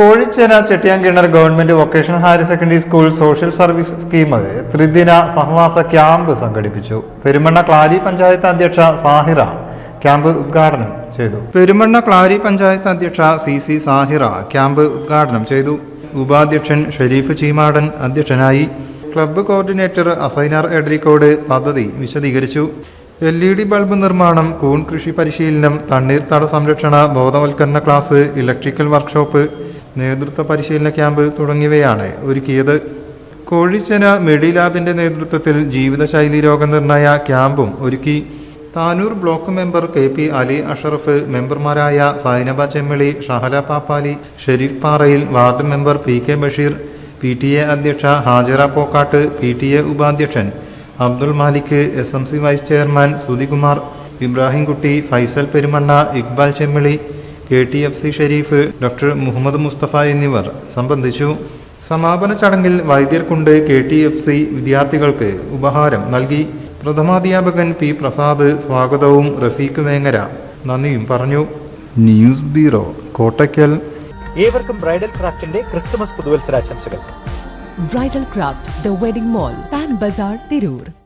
Kozhichena Chettiyankinar government vocational higher secondary school social service scheme ത്രിദിന സഹവാസ camp സംഘടിപ്പിച്ചു. Perumanna Clarrie panchayat അധ്യക്ഷ സാഹിറ ക്യാമ്പ് ഉദ്ഘാടനം ചെയ്തു. പെരുമണ്ണ ക്ലാരി പഞ്ചായത്ത് അധ്യക്ഷ സി സി സാഹിറ ക്യാമ്പ് ഉദ്ഘാടനം ചെയ്തു. ഉപാധ്യക്ഷൻ ഷെരീഫ് ചീമാടൻ അധ്യക്ഷനായി. ക്ലബ്ബ് കോർഡിനേറ്റർ അസൈനാർ എഡ്രിക്കോട് പദ്ധതി വിശദീകരിച്ചു. എൽ ഇ ഡി ബൾബ് നിർമ്മാണം കൂൺ കൃഷി പരിശീലനം തണ്ണീർത്തട സംരക്ഷണ ബോധവൽക്കരണ ക്ലാസ് ഇലക്ട്രിക്കൽ വർക്ക്ഷോപ്പ് നേതൃത്വ പരിശീലന ക്യാമ്പ് തുടങ്ങിയവയാണ്. ഒരുക്കിയത് കോഴിച്ചേന മെഡി ലാബിന്റെ നേതൃത്വത്തിൽ ജീവിതശൈലി രോഗനിർണയ ക്യാമ്പും ഒരുക്കി Tanur block member K P Ali Ashraf മെമ്പർമാരായ Sainaba Chemmili Shahala Pappali Sharif Parayil ward member P K Basheer P T A അധ്യക്ഷ Hajara Pokkat P T A ഉപാധ്യക്ഷൻ Abdul Malik S M C vice chairman Sudhikumar Ibrahimkutty Faisal Perumanna Iqbal Chemmili K T F C Sharif doctor Muhammad Mustafa എന്നിവർ സംബന്ധിച്ചു. സമാപന ചടങ്ങിൽ വൈദ്യർക്കുണ്ട് K T F C വിദ്യാർത്ഥികൾക്ക് ഉപഹാരം നൽകി. പ്രഥമാധ്യാപകൻ പി പ്രസാദ് സ്വാഗതവും റഫീഖ് വേങ്ങര. നന്ദിയും പറഞ്ഞു. News bureau Kottakkal. ഏവർക്കും ബ്രൈഡൽ ക്രാഫ്റ്റിന്റെ Christmas പുതുവത്സരാശംസകൾ. Bridal craft the wedding mall pan Bazar Tirur.